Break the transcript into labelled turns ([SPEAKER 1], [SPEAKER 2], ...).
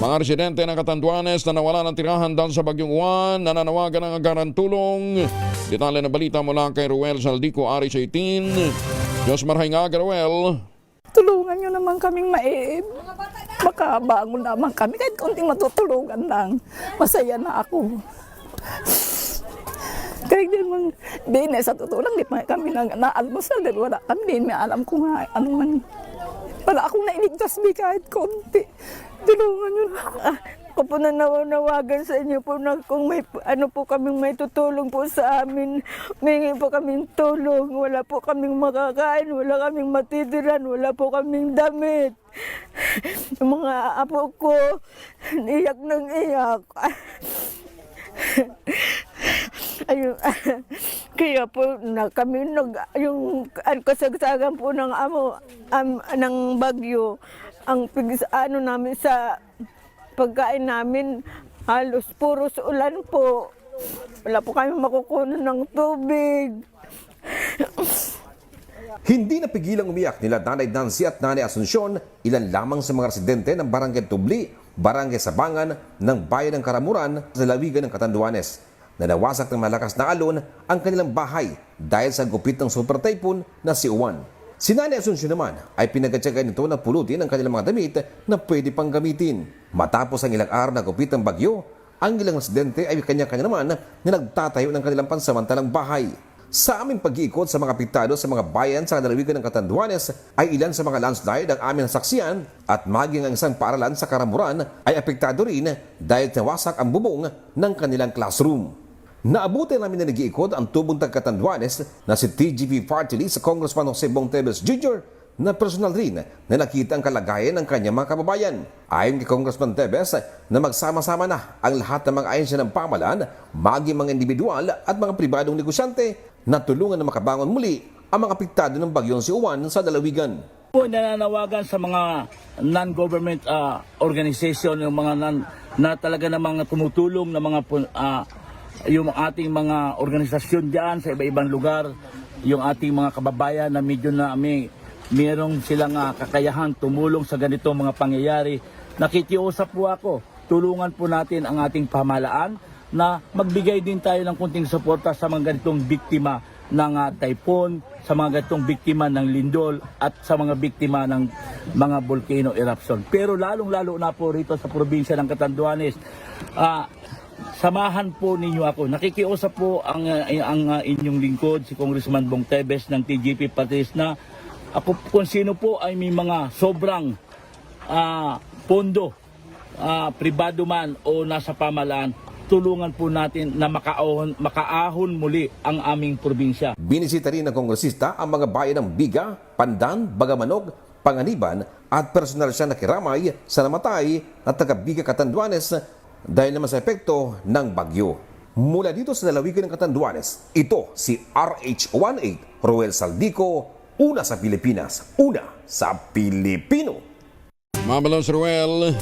[SPEAKER 1] Mga residente ng Catanduanes na nawala ng tirahan dahil sa bagyong Juan, nananawagan ng agaran tulong. Detalye na balita mula kay Ruel Saldico, Aris 18. Diyos marhay nga, Ruel.
[SPEAKER 2] Tulungan nyo naman kaming maiib. Makabangon naman kami. Kahit konting matutulungan lang. Masaya na ako. Kahit din man, din sa totoo lang, di pa kami nang naalmusal dahil wala kami, din may alam ko nga, ano man, wala akong nailigtas bi kahit konti. Tulungan nyo na.
[SPEAKER 3] Ah, Ako po nananawagan sa inyo po na kung may ano po kaming may tutulong po sa amin, may po kaming tulong, wala po kaming makakain, wala kaming matitiran, wala po kaming damit. Yung mga apo ko, iyak ng iyak. Ayun, kaya po na kami nag yung kasagsagan po ng amo am, ng bagyo ang pigis ano namin sa pagkain namin halos puros ulan po. Wala po kami makukunan ng tubig.
[SPEAKER 4] Hindi napigilang umiyak nila Nanay Nancy at Nanay Asunsyon, ilan lamang sa mga residente ng Barangay Tubli, Barangay Sabangan ng Bayan ng Karamuran sa lawigan ng Catanduanes. Nanawasak ng malakas na alon ang kanilang bahay dahil sa gupit ng super typhoon na si Uwan. Si Nanay Asunsyon naman ay pinagkatsagan nito na pulutin ang kanilang mga damit na pwede pang gamitin. Matapos ang ilang araw na gupit ng bagyo, ang ilang residente ay kanya-kanya naman na nagtatayo ng kanilang pansamantalang bahay. Sa aming pag-iikot sa mga apektado sa mga bayan sa lalawigan ng Catanduanes ay ilan sa mga landslide ang aming nasaksiyan at maging ang isang paaralan sa Karamuran ay apektado rin dahil nawasak ang bubong ng kanilang classroom. Naabuti namin na nag-iikot ang tubong tag Catanduanes na si TGP Party sa Congressman Jose Bongtebes Jr. na personal rin na nakita ang kalagayan ng kanyang mga kababayan. Ayon kay Congressman Tebes na magsama-sama na ang lahat ng mga ahensya ng pamalaan, maging mga individual at mga pribadong negosyante na tulungan na makabangon muli ang mga apektado ng bagyong si Uwan sa dalawigan.
[SPEAKER 5] po nananawagan sa mga non-government ah, organization, yung mga non, na talaga na mga tumutulong na mga ah, yung ating mga organisasyon diyan sa iba-ibang lugar, yung ating mga kababayan na medyo na may merong silang ah, kakayahan tumulong sa ganitong mga pangyayari. Nakikiusap po ako, tulungan po natin ang ating pamahalaan na magbigay din tayo ng kunting suporta sa mga ganitong biktima ng ah, typhoon, sa mga ganitong biktima ng lindol at sa mga biktima ng mga volcano eruption. Pero lalong-lalo na po rito sa probinsya ng Catanduanes, ah, samahan po ninyo ako. Nakikiusap po ang, ah, ang ah, inyong lingkod, si Congressman Bong Tebes ng TGP Patis na ako kung sino po ay may mga sobrang ah, pondo, ah, pribado man o nasa pamalaan, tulungan po natin na makaahon, makaahon muli ang aming probinsya.
[SPEAKER 4] Binisita rin ng kongresista ang mga bayan ng Biga, Pandan, Bagamanog, Panganiban at personal siya nakiramay sa namatay na taga Biga Catanduanes dahil naman sa epekto ng bagyo. Mula dito sa dalawigan ng Catanduanes, ito si RH18 Roel Saldico, una sa Pilipinas, una sa Pilipino.
[SPEAKER 1] Mabalos Ruel.